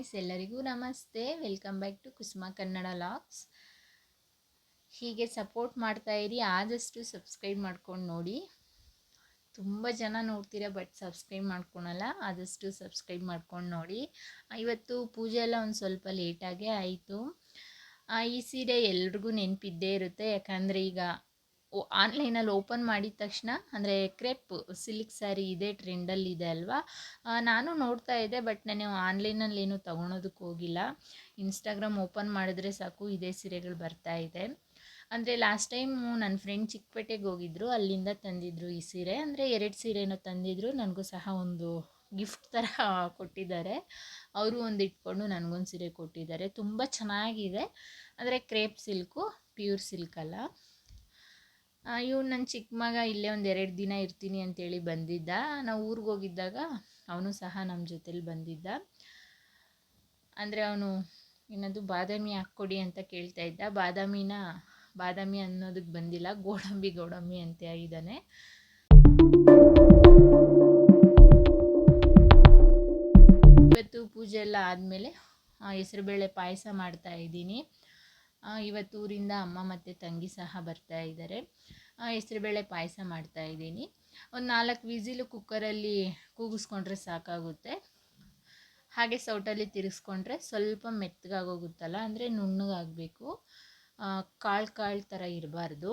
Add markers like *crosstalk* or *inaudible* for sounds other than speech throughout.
Friends ಎಲ್ಲರಿಗೂ ನಮಸ್ತೆ. Welcome back to Kusuma Kannada vlogs ಹೀಗೆ ಸಪೋರ್ಟ್ ಮಾಡ್ತಾ ಇರಿ, ಆದಷ್ಟು ಸಬ್ಸ್ಕ್ರೈಬ್ ಮಾಡ್ಕೊಂಡು ನೋಡಿ. ತುಂಬ ಜನ ನೋಡ್ತೀರಾ ಬಟ್ ಸಬ್ಸ್ಕ್ರೈಬ್ ಮಾಡ್ಕೊಳಲ್ಲ, ಆದಷ್ಟು ಸಬ್ಸ್ಕ್ರೈಬ್ ಮಾಡ್ಕೊಂಡು ನೋಡಿ. ಇವತ್ತು ಪೂಜೆ ಎಲ್ಲ ಒಂದು ಸ್ವಲ್ಪ ಲೇಟಾಗೇ ಆಯಿತು. ಈ ಸೀರೆ ಎಲ್ರಿಗೂ ನೆನಪಿದ್ದೇ ಇರುತ್ತೆ, ಯಾಕಂದರೆ ಈಗ ಆನ್ಲೈನಲ್ಲಿ ಓಪನ್ ಮಾಡಿದ ತಕ್ಷಣ, ಅಂದರೆ ಕ್ರೆಪ್ ಸಿಲ್ಕ್ ಸ್ಯಾರಿ ಇದೆ ಟ್ರೆಂಡಲ್ಲಿ ಇದೆ ಅಲ್ವಾ? ನಾನು ನೋಡ್ತಾ ಇದ್ದೆ ಬಟ್ ನಾನು ಆನ್ಲೈನಲ್ಲಿ ಏನು ತೊಗೊಳೋದಕ್ಕೆ ಹೋಗಿಲ್ಲ. ಇನ್ಸ್ಟಾಗ್ರಾಮ್ ಓಪನ್ ಮಾಡಿದ್ರೆ ಸಾಕು, ಇದೇ ಸೀರೆಗಳು ಬರ್ತಾ ಇದೆ. ಅಂದರೆ ಲಾಸ್ಟ್ ಟೈಮು ನನ್ನ ಫ್ರೆಂಡ್ ಚಿಕ್ಕಪೇಟೆಗೆ ಹೋಗಿದ್ರು, ಅಲ್ಲಿಂದ ತಂದಿದ್ರು ಈ ಸೀರೆ. ಅಂದರೆ ಎರಡು ಸೀರೆನೋ ತಂದಿದ್ರು, ನನಗೂ ಸಹ ಒಂದು ಗಿಫ್ಟ್ ಥರ *laughs* ಕೊಟ್ಟಿದ್ದಾರೆ. ಅವರು ಒಂದು ಇಟ್ಕೊಂಡು ನನಗೊಂದು ಸೀರೆ ಕೊಟ್ಟಿದ್ದಾರೆ. ತುಂಬ ಚೆನ್ನಾಗಿದೆ. ಅಂದರೆ ಕ್ರೇಪ್ ಸಿಲ್ಕು ಪ್ಯೂರ್ ಸಿಲ್ಕ್ ಅಲ್ಲ. ಇವ್ನು ನನ್ನ ಚಿಕ್ಕ ಮಗ ಇಲ್ಲೇ ಒಂದು ಎರಡು ದಿನ ಇರ್ತೀನಿ ಅಂತೇಳಿ ಬಂದಿದ್ದ. ನಾವು ಊರಿಗೆ ಹೋಗಿದ್ದಾಗ ಅವನು ಸಹ ನಮ್ಮ ಜೊತೇಲಿ ಬಂದಿದ್ದ. ಅಂದರೆ ಅವನು ಏನದು ಬಾದಾಮಿ ಹಾಕ್ಕೊಡಿ ಅಂತ ಕೇಳ್ತಾ ಇದ್ದ. ಬಾದಾಮಿನ, ಬಾದಾಮಿ ಅನ್ನೋದಕ್ಕೆ ಬಂದಿಲ್ಲ, ಗೋಡಂಬಿ ಗೋಡಂಬಿ ಅಂತ ಇದ್ದಾನೆ ಇವತ್ತು ಪೂಜೆ ಎಲ್ಲ ಆದಮೇಲೆ ಹೆಸರುಬೇಳೆ ಪಾಯಸ ಮಾಡ್ತಾ ಇದ್ದೀನಿ. ಇವತ್ತು ಊರಿಂದ ಅಮ್ಮ ಮತ್ತು ತಂಗಿ ಸಹ ಬರ್ತಾ ಇದ್ದಾರೆ. ಹೆಸರುಬೇಳೆ ಪಾಯಸ ಮಾಡ್ತಾ ಇದ್ದೀನಿ. ಒಂದು ನಾಲ್ಕು ವಿಸಿಲು ಕುಕ್ಕರಲ್ಲಿ ಕೂಗಿಸ್ಕೊಂಡ್ರೆ ಸಾಕಾಗುತ್ತೆ. ಹಾಗೆ ಸೌಟಲ್ಲಿ ತಿರುಗಿಸ್ಕೊಂಡ್ರೆ ಸ್ವಲ್ಪ ಮೆತ್ತಗಾಗೋಗುತ್ತಲ್ಲ, ಅಂದರೆ ನುಣ್ಣಗಾಗಬೇಕು. ಕಾಳು ಕಾಳು ಥರ ಇರಬಾರ್ದು.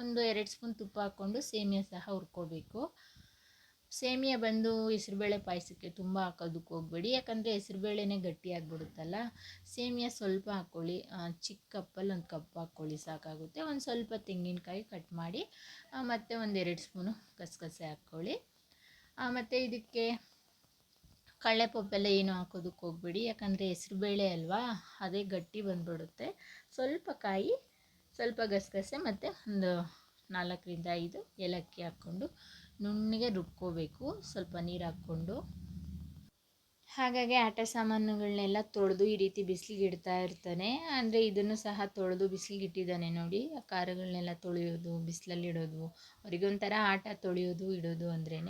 ಒಂದು ಎರಡು ಸ್ಪೂನ್ ತುಪ್ಪ ಹಾಕ್ಕೊಂಡು ಸೇಮಿಯಾ ಸಹ ಹುರ್ಕೋಬೇಕು. ಸೇಮಿಯಾ ಬಂದು ಹೆಸ್ರುಬೇಳೆ ಪಾಯಸಕ್ಕೆ ತುಂಬ ಹಾಕೋದಕ್ಕೆ ಹೋಗ್ಬೇಡಿ. ಯಾಕಂದರೆ ಹೆಸ್ರುಬೇಳೆನೇ ಗಟ್ಟಿಯಾಗಿಬಿಡುತ್ತಲ್ಲ, ಸೇಮಿಯ ಸ್ವಲ್ಪ ಹಾಕ್ಕೊಳ್ಳಿ. ಚಿಕ್ಕ ಕಪ್ಪಲ್ಲಿ ಒಂದು ಕಪ್ ಹಾಕ್ಕೊಳ್ಳಿ, ಸಾಕಾಗುತ್ತೆ. ಒಂದು ಸ್ವಲ್ಪ ತೆಂಗಿನಕಾಯಿ ಕಟ್ ಮಾಡಿ ಮತ್ತು ಒಂದು ಎರಡು ಸ್ಪೂನು ಗಸಗಸೆ ಹಾಕ್ಕೊಳ್ಳಿ. ಮತ್ತು ಇದಕ್ಕೆ ಕಡಲೆಪಪ್ಪೆಲ್ಲ ಏನು ಹಾಕೋದಕ್ಕೆ ಹೋಗ್ಬೇಡಿ. ಯಾಕಂದರೆ ಹೆಸ್ರುಬೇಳೆ ಅಲ್ವಾ, ಅದೇ ಗಟ್ಟಿ ಬಂದ್ಬಿಡುತ್ತೆ. ಸ್ವಲ್ಪ ಕಾಯಿ, ಸ್ವಲ್ಪ ಗಸಗಸೆ ಮತ್ತು ಒಂದು ನಾಲ್ಕರಿಂದ ಐದು ಏಲಕ್ಕಿ ಹಾಕ್ಕೊಂಡು ನುಣ್ಣಗೆ ರುಬ್ಕೋಬೇಕು. ಸ್ವಲ್ಪ ನೀರು ಹಾಕ್ಕೊಂಡು. ಹಾಗಾಗಿ ಆಟ ಸಾಮಾನುಗಳನ್ನೆಲ್ಲ ತೊಳೆದು ಈ ರೀತಿ ಬಿಸಿಲಿಗೆ ಇಡ್ತಾ ಇರ್ತಾನೆ. ಅಂದರೆ ಇದನ್ನು ಸಹ ತೊಳೆದು ಬಿಸಿಲಿಗೆ ಇಟ್ಟಿದ್ದಾನೆ ನೋಡಿ. ಆ ಖಾರಗಳನ್ನೆಲ್ಲ ತೊಳೆಯೋದು ಬಿಸಿಲಲ್ಲಿ ಇಡೋದು ಅವರಿಗೊಂಥರ ಆಟ ತೊಳೆಯೋದು ಇಡೋದು ಅಂದ್ರೇ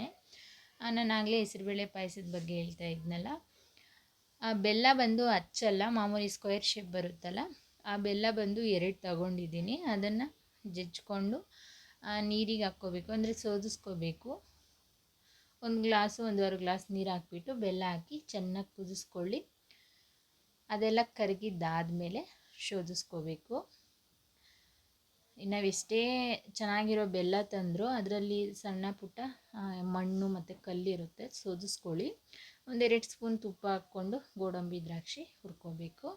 ನಾನು ಆಗಲೇ ಹೆಸರುಬೇಳೆ ಪಾಯಸದ ಬಗ್ಗೆ ಹೇಳ್ತಾ ಇದ್ನಲ್ಲ. ಆ ಬೆಲ್ಲ ಬಂದು ಹಚ್ಚಲ್ಲ ಮಾಮೂಲಿ ಸ್ಕ್ವೇರ್ ಶೇಪ್ ಬರುತ್ತಲ್ಲ. ಆ ಬೆಲ್ಲ ಬಂದು ಎರಡು ತಗೊಂಡಿದ್ದೀನಿ. ಅದನ್ನು ಜಜ್ಕೊಂಡು ಆ, ನೀರಿಗೆ ಹಾಕ್ಕೋಬೇಕು, ಅಂದರೆ ಸೋದಿಸ್ಕೋಬೇಕು. ಒಂದು ಗ್ಲಾಸು, ಒಂದೂವರೆ ಗ್ಲಾಸ್ ನೀರು ಹಾಕ್ಬಿಟ್ಟು ಬೆಲ್ಲ ಹಾಕಿ ಚೆನ್ನಾಗಿ ಕುದಿಸ್ಕೊಳ್ಳಿ. ಅದೆಲ್ಲ ಕರಗಿದ್ದಾದಮೇಲೆ ಶೋಧಿಸ್ಕೋಬೇಕು ನಾವೆಷ್ಟೇ ಚೆನ್ನಾಗಿರೋ ಬೆಲ್ಲ ತಂದರೂ ಅದರಲ್ಲಿ ಸಣ್ಣ ಪುಟ್ಟ ಮಣ್ಣು ಮತ್ತು ಕಲ್ಲಿರುತ್ತೆ ಸೋದಿಸ್ಕೊಳ್ಳಿ. ಒಂದೆರಡು ಸ್ಪೂನ್ ತುಪ್ಪ ಹಾಕ್ಕೊಂಡು ಗೋಡಂಬಿ ದ್ರಾಕ್ಷಿ ಹುರ್ಕೋಬೇಕು.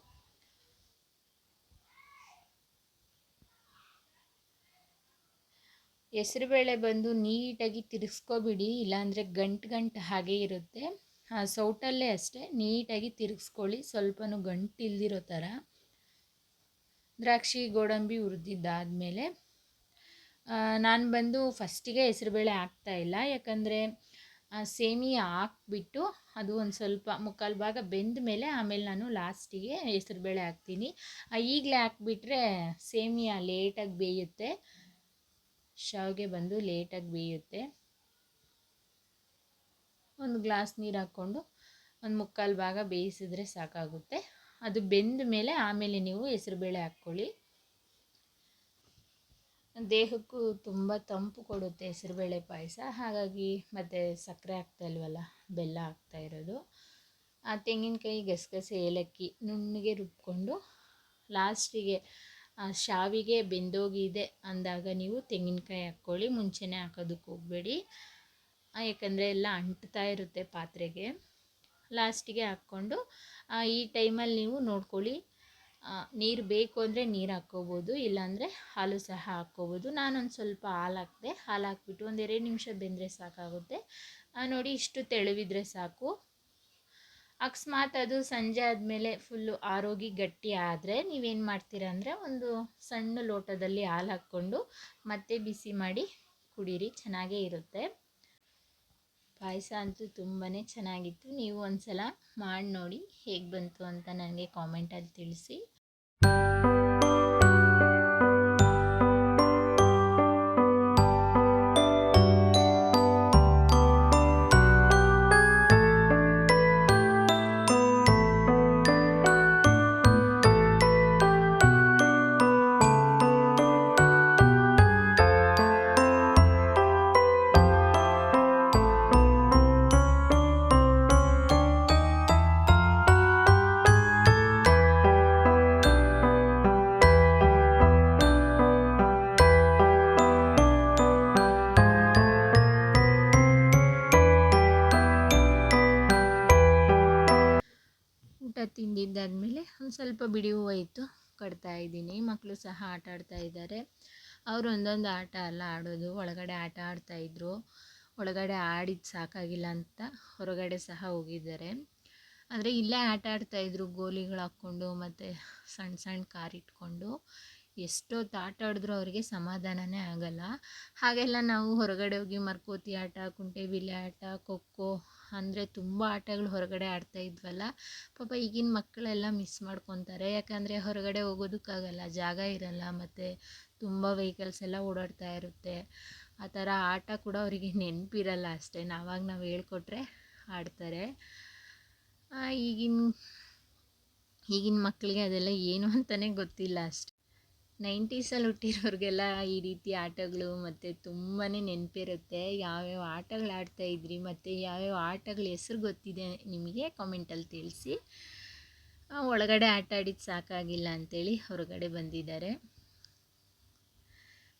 ಹೆಸರುಬೇಳೆ ಬಂದು ನೀಟಾಗಿ ತಿರುಗಿಸ್ಕೊಬಿಡಿ ಇಲ್ಲಾಂದರೆ ಗಂಟು ಗಂಟು ಹಾಗೆ ಇರುತ್ತೆ. ಸೌಟಲ್ಲೇ ಅಷ್ಟೇ, ನೀಟಾಗಿ ತಿರುಗಿಸ್ಕೊಳ್ಳಿ ಸ್ವಲ್ಪನೂ ಗಂಟು ಇಲ್ದಿರೋ ಥರ. ದ್ರಾಕ್ಷಿ, ಗೋಡಂಬಿ ಹುರಿದಿದ್ದಾದಮೇಲೆ ನಾನು ಬಂದು ಫಸ್ಟಿಗೆ ಹೆಸರುಬೇಳೆ ಹಾಕ್ತಾ ಇಲ್ಲ. ಯಾಕಂದರೆ ಸೇಮಿ ಹಾಕ್ಬಿಟ್ಟು ಅದು ಒಂದು ಸ್ವಲ್ಪ ಮುಕ್ಕಾಲು ಭಾಗ ಬೆಂದ ಮೇಲೆ ಆಮೇಲೆ ನಾನು ಲಾಸ್ಟಿಗೆ ಹೆಸರುಬೇಳೆ ಹಾಕ್ತೀನಿ. ಈಗಲೇ ಹಾಕ್ಬಿಟ್ರೆ ಸೇಮಿಯಾ ಲೇಟಾಗಿ ಬೇಯುತ್ತೆ. ಶಾವಿಗೆ ಬಂದು ಲೇಟಾಗಿ ಬೇಯುತ್ತೆ. ಒಂದು ಗ್ಲಾಸ್ ನೀರು ಹಾಕ್ಕೊಂಡು ಒಂದು ಮುಕ್ಕಾಲು ಭಾಗ ಬೇಯಿಸಿದ್ರೆ ಸಾಕಾಗುತ್ತೆ. ಅದು ಬೆಂದ ಮೇಲೆ ಆಮೇಲೆ ನೀವು ಹೆಸರುಬೇಳೆ ಹಾಕ್ಕೊಳ್ಳಿ. ದೇಹಕ್ಕೂ ತುಂಬ ತಂಪು ಕೊಡುತ್ತೆ ಹೆಸರುಬೇಳೆ ಪಾಯಸ. ಹಾಗಾಗಿ ಮತ್ತು ಸಕ್ಕರೆ ಹಾಕ್ತಾ ಇಲ್ವಲ್ಲ, ಬೆಲ್ಲ ಹಾಕ್ತಾ ಇರೋದು. ಆ ತೆಂಗಿನಕಾಯಿ ಗಸಗಸೆ ಏಲಕ್ಕಿ ನುಣ್ಣಗೆ ರುಬ್ಕೊಂಡು ಲಾಸ್ಟಿಗೆ ಶಾವಿಗೆ ಬೆಂದೋಗಿದೆ ಅಂದಾಗ ನೀವು ತೆಂಗಿನಕಾಯಿ ಹಾಕ್ಕೊಳ್ಳಿ, ಮುಂಚೆನೇ ಹಾಕೋದಕ್ಕೆ ಹೋಗಬೇಡಿ. ಯಾಕಂದರೆ ಎಲ್ಲ ಅಂಟ್ತಾ ಇರುತ್ತೆ ಪಾತ್ರೆಗೆ. ಲಾಸ್ಟಿಗೆ ಹಾಕ್ಕೊಂಡು ಈ ಟೈಮಲ್ಲಿ ನೀವು ನೋಡ್ಕೊಳ್ಳಿ ನೀರು ಬೇಕು ಅಂದರೆ ನೀರು ಹಾಕ್ಕೋಬೋದು, ಇಲ್ಲಾಂದರೆ ಹಾಲು ಸಹ ಹಾಕ್ಕೋಬೋದು. ನಾನೊಂದು ಸ್ವಲ್ಪ ಹಾಲು ಹಾಕಿದೆ, ಹಾಲು ಹಾಕ್ಬಿಟ್ಟು ಒಂದು ಎರಡು ನಿಮಿಷ ಬೆಂದರೆ ಸಾಕಾಗುತ್ತೆ. ನೋಡಿ ಇಷ್ಟು ತೆಳುವಿದ್ರೆ ಸಾಕು. ಅಕಸ್ಮಾತ್ ಅದು ಸಂಜೆ ಆದಮೇಲೆ ಫುಲ್ಲು ಆರೋಗಿ ಗಟ್ಟಿ ಆದರೆ ನೀವೇನು ಮಾಡ್ತೀರಾ ಅಂದರೆ ಒಂದು ಸಣ್ಣ ಲೋಟದಲ್ಲಿ ಹಾಲು ಹಾಕ್ಕೊಂಡು ಮತ್ತೆ ಬಿಸಿ ಮಾಡಿ ಕುಡೀರಿ, ಚೆನ್ನಾಗೇ ಇರುತ್ತೆ. ಪಾಯಸ ಅಂತೂ ತುಂಬಾ ಚೆನ್ನಾಗಿತ್ತು. ನೀವು ಒಂದು ಸಲ ಮಾಡಿ ನೋಡಿ ಹೇಗೆ ಬಂತು ಅಂತ ನನಗೆ ಕಾಮೆಂಟಲ್ಲಿ ತಿಳಿಸಿ. ಸ್ವಲ್ಪ ಬಿಡಿ ಹೂವು ಇತ್ತು ಕಟ್ತಾ ಇದ್ದೀನಿ. ಮಕ್ಕಳು ಸಹ ಆಟ ಆಡ್ತಾ ಇದ್ದಾರೆ. ಅವರು ಒಂದೊಂದು ಆಟ ಎಲ್ಲ ಆಡೋದು. ಒಳಗಡೆ ಆಟ ಆಡ್ತಾಯಿದ್ರು ಒಳಗಡೆ ಆಡಿದ್ದು ಸಾಕಾಗಿಲ್ಲ ಅಂತ ಹೊರಗಡೆ ಸಹ ಹೋಗಿದ್ದಾರೆ. ಆದರೆ ಇಲ್ಲೇ ಆಟ ಆಡ್ತಾಯಿದ್ರು ಗೋಲಿಗಳು ಹಾಕ್ಕೊಂಡು ಮತ್ತು ಸಣ್ಣ ಸಣ್ಣ ಕಾರ್ ಇಟ್ಕೊಂಡು. ಎಷ್ಟೊತ್ತು ಆಟ ಆಡಿದ್ರು ಅವರಿಗೆ ಸಮಾಧಾನನೇ ಆಗಲ್ಲ. ಹಾಗೆಲ್ಲ ನಾವು ಹೊರಗಡೆ ಹೋಗಿ ಮರ್ಕೋತಿ ಆಟ ಕುಂಟೆಬಿಲ್ಲೆ ಆಟ ಖೋಖೋ ಅಂದರೆ ತುಂಬ ಆಟಗಳು ಹೊರಗಡೆ ಆಡ್ತಾ ಇದ್ವಲ್ಲ, ಪಾಪ ಈಗಿನ ಮಕ್ಕಳೆಲ್ಲ ಮಿಸ್ ಮಾಡ್ಕೊತಾರೆ. ಯಾಕಂದರೆ ಹೊರಗಡೆ ಹೋಗೋದಕ್ಕಾಗಲ್ಲ, ಜಾಗ ಇರಲ್ಲ, ಮತ್ತು ತುಂಬ ವೆಹಿಕಲ್ಸ್ ಎಲ್ಲ ಓಡಾಡ್ತಾ ಇರುತ್ತೆ. ಆ ಥರ ಆಟ ಕೂಡ ಅವರಿಗೆ ನೆನಪಿರಲ್ಲ ಅಷ್ಟೇ. ನಾವಾಗ ನಾವು ಹೇಳ್ಕೊಟ್ರೆ ಆಡ್ತಾರೆ. ಈಗಿನ ಈಗಿನ ಮಕ್ಕಳಿಗೆ ಅದೆಲ್ಲ ಏನು ಅಂತಲೇ ಗೊತ್ತಿಲ್ಲ ಅಷ್ಟೆ. ನೈಂಟೀಸಲ್ಲಿ ಹುಟ್ಟಿರೋರಿಗೆಲ್ಲ ಈ ರೀತಿ ಆಟಗಳು ಮತ್ತು ತುಂಬಾ ನೆನಪಿರುತ್ತೆ. ಯಾವ್ಯಾವ ಆಟಗಳು ಆಡ್ತಾ ಇದ್ರಿ ಮತ್ತು ಯಾವ್ಯಾವ ಆಟಗಳ ಹೆಸ್ರು ಗೊತ್ತಿದೆ ನಿಮಗೆ ಕಾಮೆಂಟಲ್ಲಿ ತಿಳಿಸಿ. ಒಳಗಡೆ ಆಟ ಆಡಿದ್ದು ಸಾಕಾಗಿಲ್ಲ ಅಂಥೇಳಿ ಹೊರಗಡೆ ಬಂದಿದ್ದಾರೆ.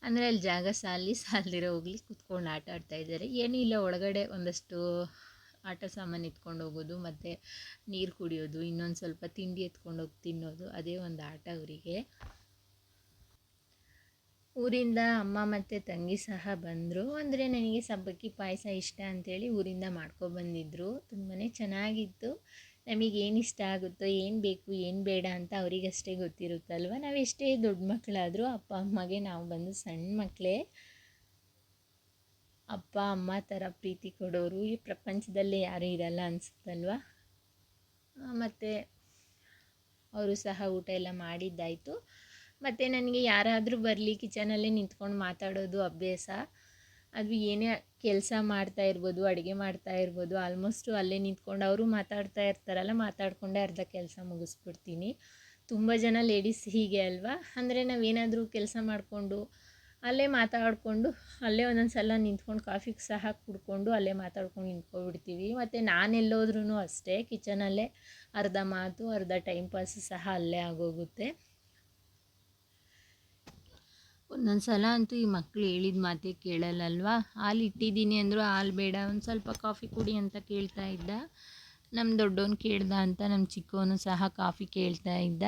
ಅಂದರೆ ಅಲ್ಲಿ ಜಾಗ ಸಾಲಿ ಸಾಲದಿರೋ ಹೋಗ್ಲಿ ಕುತ್ಕೊಂಡು ಆಟ ಆಡ್ತಾ ಇದ್ದಾರೆ. ಏನೂ ಇಲ್ಲ, ಒಳಗಡೆ ಒಂದಷ್ಟು ಆಟ ಸಾಮಾನು ಎತ್ಕೊಂಡು ಹೋಗೋದು, ಮತ್ತು ನೀರು ಕುಡಿಯೋದು, ಇನ್ನೊಂದು ಸ್ವಲ್ಪ ತಿಂಡಿ ಎತ್ಕೊಂಡು ಹೋಗಿ ತಿನ್ನೋದು, ಅದೇ ಒಂದು ಆಟ ಅವರಿಗೆ. ಊರಿಂದ ಅಮ್ಮ ಮತ್ತು ತಂಗಿ ಸಹ ಬಂದರು. ಅಂದರೆ ನನಗೆ ಸಬ್ಬಕ್ಕಿ ಪಾಯಸ ಇಷ್ಟ ಅಂಥೇಳಿ ಊರಿಂದ ಮಾಡ್ಕೊಬಂದಿದ್ರು ತುಂಬಾ ಚೆನ್ನಾಗಿತ್ತು. ನಮಗೆ ಏನು ಇಷ್ಟ ಆಗುತ್ತೋ, ಏನು ಬೇಕು, ಏನು ಬೇಡ ಅಂತ ಅವರಿಗಷ್ಟೇ ಗೊತ್ತಿರುತ್ತಲ್ವ? ನಾವು ಎಷ್ಟೇ ದೊಡ್ಡ ಮಕ್ಕಳಾದರೂ ಅಪ್ಪ, ಅಮ್ಮಗೆ ನಾವು ಬಂದು ಸಣ್ಣ ಮಕ್ಕಳೇ ಅಪ್ಪ, ಅಮ್ಮ ಥರ ಪ್ರೀತಿ ಕೊಡೋರು ಈ ಪ್ರಪಂಚದಲ್ಲೇ ಯಾರೂ ಇರಲ್ಲ ಅನಿಸುತ್ತಲ್ವ? ಮತ್ತು ಅವರು ಸಹ ಊಟ ಎಲ್ಲ ಮಾಡಿದ್ದಾಯಿತು. ಮತ್ತು ನನಗೆ ಯಾರಾದರೂ ಬರಲಿ ಕಿಚನಲ್ಲೇ ನಿಂತ್ಕೊಂಡು ಮಾತಾಡೋದು ಅಭ್ಯಾಸ. ಅದು ಏನೇ ಕೆಲಸ ಮಾಡ್ತಾ ಇರ್ಬೋದು, ಅಡುಗೆ ಮಾಡ್ತಾ ಇರ್ಬೋದು ಆಲ್ಮೋಸ್ಟು ಅಲ್ಲೇ ನಿಂತ್ಕೊಂಡು ಅವರು ಮಾತಾಡ್ತಾ ಇರ್ತಾರಲ್ಲ, ಮಾತಾಡಿಕೊಂಡೇ ಅರ್ಧ ಕೆಲಸ ಮುಗಿಸ್ಬಿಡ್ತೀನಿ. ತುಂಬ ಜನ ಲೇಡೀಸ್ ಹೀಗೆ ಅಲ್ವಾ? ಅಂದರೆ ನಾವೇನಾದರೂ ಕೆಲಸ ಮಾಡಿಕೊಂಡು ಅಲ್ಲೇ ಮಾತಾಡಿಕೊಂಡು ಅಲ್ಲೇ ಒಂದೊಂದು ಸಲ ನಿಂತ್ಕೊಂಡು ಕಾಫಿಗೆ ಸಹ ಕುಡ್ಕೊಂಡು ಅಲ್ಲೇ ಮಾತಾಡ್ಕೊಂಡು ನಿಂತ್ಕೊಬಿಡ್ತೀವಿ. ಮತ್ತು ನಾನೆಲ್ಲೋದ್ರೂ ಅಷ್ಟೇ, ಕಿಚನಲ್ಲೇ ಅರ್ಧ ಮಾತು, ಅರ್ಧ ಟೈಮ್ ಪಾಸ್ ಸಹ ಅಲ್ಲೇ ಆಗೋಗುತ್ತೆ. ಒಂದೊಂದು ಸಲ ಅಂತೂ ಈ ಮಕ್ಕಳು ಹೇಳಿದ ಮಾತೇ ಕೇಳಲ್ಲಲ್ವಾ? ಹಾಲು ಇಟ್ಟಿದ್ದೀನಿ ಅಂದರು ಹಾಲು ಬೇಡ, ಒಂದು ಸ್ವಲ್ಪ ಕಾಫಿ ಕುಡಿ ಅಂತ ಕೇಳ್ತಾ ಇದ್ದ. ನಮ್ಮ ದೊಡ್ಡವನು ಕೇಳ್ದ ಅಂತ ನಮ್ಮ ಚಿಕ್ಕವನು ಸಹ ಕಾಫಿ ಕೇಳ್ತಾ ಇದ್ದ.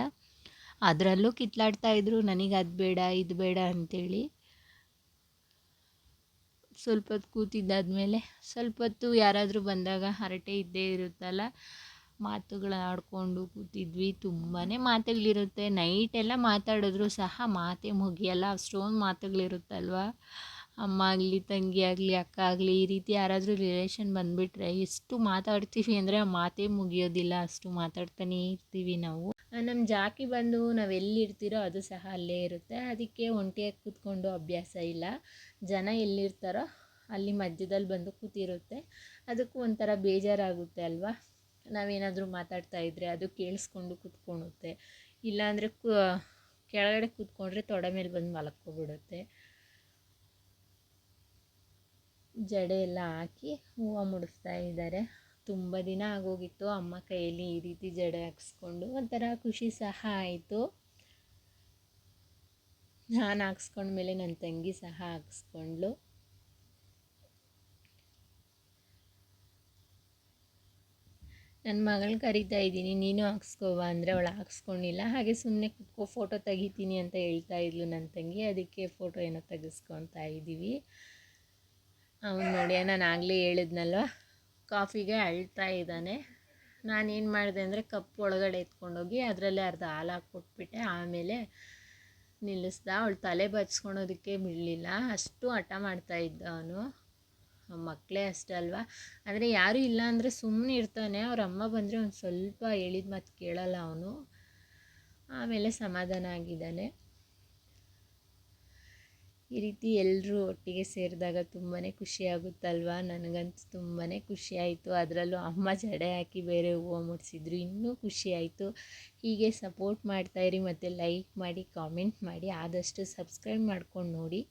ಅದರಲ್ಲೂ ಕಿತ್ಲಾಡ್ತಾ ಇದ್ರು, ನನಗೆ ಅದು ಬೇಡ, ಇದು ಬೇಡ ಅಂಥೇಳಿ ಸ್ವಲ್ಪ ಹೊತ್ತು ಕೂತಿದ್ದಾದಮೇಲೆ ಸ್ವಲ್ಪ ಹೊತ್ತು ಯಾರಾದರೂ ಬಂದಾಗ ಹರಟೆ ಇದ್ದೇ ಇರುತ್ತಲ್ಲ ಮಾತುಗಳಾಡಿಕೊಂಡು ಕೂತಿದ್ವಿ. ತುಂಬಾ ಮಾತುಗಳಿರುತ್ತೆ. ನೈಟೆಲ್ಲ ಮಾತಾಡಿದ್ರು ಸಹ ಮಾತೇ ಮುಗಿಯಲ್ಲ. ಅಷ್ಟೊಂದು ಮಾತುಗಳಿರುತ್ತಲ್ವಾ? ಅಮ್ಮ ಆಗಲಿ, ತಂಗಿ ಆಗಲಿ, ಅಕ್ಕ ಆಗಲಿ, ಈ ರೀತಿ ಯಾರಾದರೂ ರಿಲೇಷನ್ ಬಂದುಬಿಟ್ರೆ ಎಷ್ಟು ಮಾತಾಡ್ತೀವಿ ಅಂದರೆ ಆ ಮಾತೇ ಮುಗಿಯೋದಿಲ್ಲ. ಅಷ್ಟು ಮಾತಾಡ್ತಾನೇ ಇರ್ತೀವಿ ನಾವು. ನಮ್ಮ ಜಾಕಿ ಬಂದು ನಾವು ಎಲ್ಲಿರ್ತೀರೋ ಅದು ಸಹ ಅಲ್ಲೇ ಇರುತ್ತೆ. ಅದಕ್ಕೆ ಒಂಟಿಯಾಗಿ ಕೂತ್ಕೊಂಡು ಅಭ್ಯಾಸ ಇಲ್ಲ. ಜನ ಎಲ್ಲಿರ್ತಾರೋ ಅಲ್ಲಿ ಮಧ್ಯದಲ್ಲಿ ಬಂದು ಕೂತಿರುತ್ತೆ. ಅದಕ್ಕೂ ಒಂಥರ ಬೇಜಾರಾಗುತ್ತೆ ಅಲ್ವಾ? ನಾವೇನಾದರೂ ಮಾತಾಡ್ತಾ ಇದ್ದರೆ ಅದು ಕೇಳಿಸ್ಕೊಂಡು ಕೂತ್ಕೊಳುತ್ತೆ ಇಲ್ಲಾಂದರೆ ಕು, ಕೆಳಗಡೆ ಕೂತ್ಕೊಂಡ್ರೆ ತೊಡೆ ಮೇಲೆ ಬಂದು ಮಲಕ್ಕೋಗ್ಬಿಡುತ್ತೆ ಜಡೆ ಎಲ್ಲ ಹಾಕಿ ಹೂವು ಮುಡಿಸ್ತಾ ಇದ್ದಾರೆ. ತುಂಬ ದಿನ ಆಗೋಗಿತ್ತು. ಅಮ್ಮ ಕೈಯಲ್ಲಿ ಈ ರೀತಿ ಜಡೆ ಹಾಕ್ಸ್ಕೊಂಡು ಒಂಥರ ಖುಷಿ ಸಹ ಆಯಿತು. ನಾನು ಹಾಕ್ಸ್ಕೊಂಡ್ಮೇಲೆ ನನ್ನ ತಂಗಿ ಸಹ ಹಾಕ್ಸ್ಕೊಂಡ್ಳು. ನನ್ನ ಮಗಳು ಕರಿತಾ ಇದ್ದೀನಿ. ನೀನು ಹಾಕ್ಸ್ಕೋವ ಅಂದರೆ ಅವಳು ಹಾಕ್ಸ್ಕೊಂಡಿಲ್ಲ. ಹಾಗೆ ಸುಮ್ಮನೆ ಕುತ್ಕೋ ಫೋಟೋ ತೆಗಿತೀನಿ ಅಂತ ಹೇಳ್ತಾ ಇದ್ಲು ನನ್ನ ತಂಗಿ. ಅದಕ್ಕೆ ಫೋಟೋ ಏನೋ ತೆಗೆಸ್ಕೊತಾ ಇದ್ದೀವಿ. ಅವನು ನೋಡಿ ನಾನು ಆಗಲೇ ಹೇಳಿದ್ನಲ್ವ? ಕಾಫಿಗೆ ಅಳ್ತಾ ಇದ್ದಾನೆ. ನಾನೇನು ಮಾಡಿದೆ ಅಂದರೆ ಕಪ್ ಒಳಗಡೆ ಎತ್ಕೊಂಡೋಗಿ ಅದರಲ್ಲೇ ಅರ್ಧ ಹಾಲು ಹಾಕ್ಕೊಟ್ಬಿಟ್ಟೆ. ಆಮೇಲೆ ನಿಲ್ಲಿಸ್ದ. ಅವಳು ತಲೆ ಬಚ್ಕೊಳೋದಕ್ಕೆ ಬಿಡಲಿಲ್ಲ. ಅಷ್ಟು ಹಠ ಮಾಡ್ತಾ ಇದ್ದ ಅವನು. ಮಕ್ಕಳೇ ಅಷ್ಟೇ ಅಲ್ವಾ? ಆದರೆ ಯಾರೂ ಇಲ್ಲ ಅಂದರೆ ಸುಮ್ಮನೆ ಇರ್ತಾನೆ. ಅವ್ರ ಅಮ್ಮ ಬಂದರೆ ಒಂದು ಸ್ವಲ್ಪ ಹೇಳಿದ ಮಾತು ಕೇಳಲ್ಲ ಅವನು. ಆಮೇಲೆ ಸಮಾಧಾನ ಆಗಿದ್ದಾನೆ. ಈ ರೀತಿ ಎಲ್ಲರೂ ಒಟ್ಟಿಗೆ ಸೇರಿದಾಗ ತುಂಬಾ ಖುಷಿ ಆಗುತ್ತಲ್ವ? ನನಗಂತೂ ತುಂಬಾ ಖುಷಿಯಾಯಿತು ಅದರಲ್ಲೂ ಅಮ್ಮ ಜಡೆ ಹಾಕಿ ಬೇರೆ ಹೂವು ಮುಡಿಸಿದ್ರು. ಇನ್ನೂ ಖುಷಿಯಾಯಿತು ಹೀಗೆ ಸಪೋರ್ಟ್ ಮಾಡ್ತಾಯಿರಿ ಮತ್ತು ಲೈಕ್ ಮಾಡಿ, ಕಾಮೆಂಟ್ ಮಾಡಿ. ಆದಷ್ಟು ಸಬ್ಸ್ಕ್ರೈಬ್ ಮಾಡ್ಕೊಂಡು ನೋಡಿ.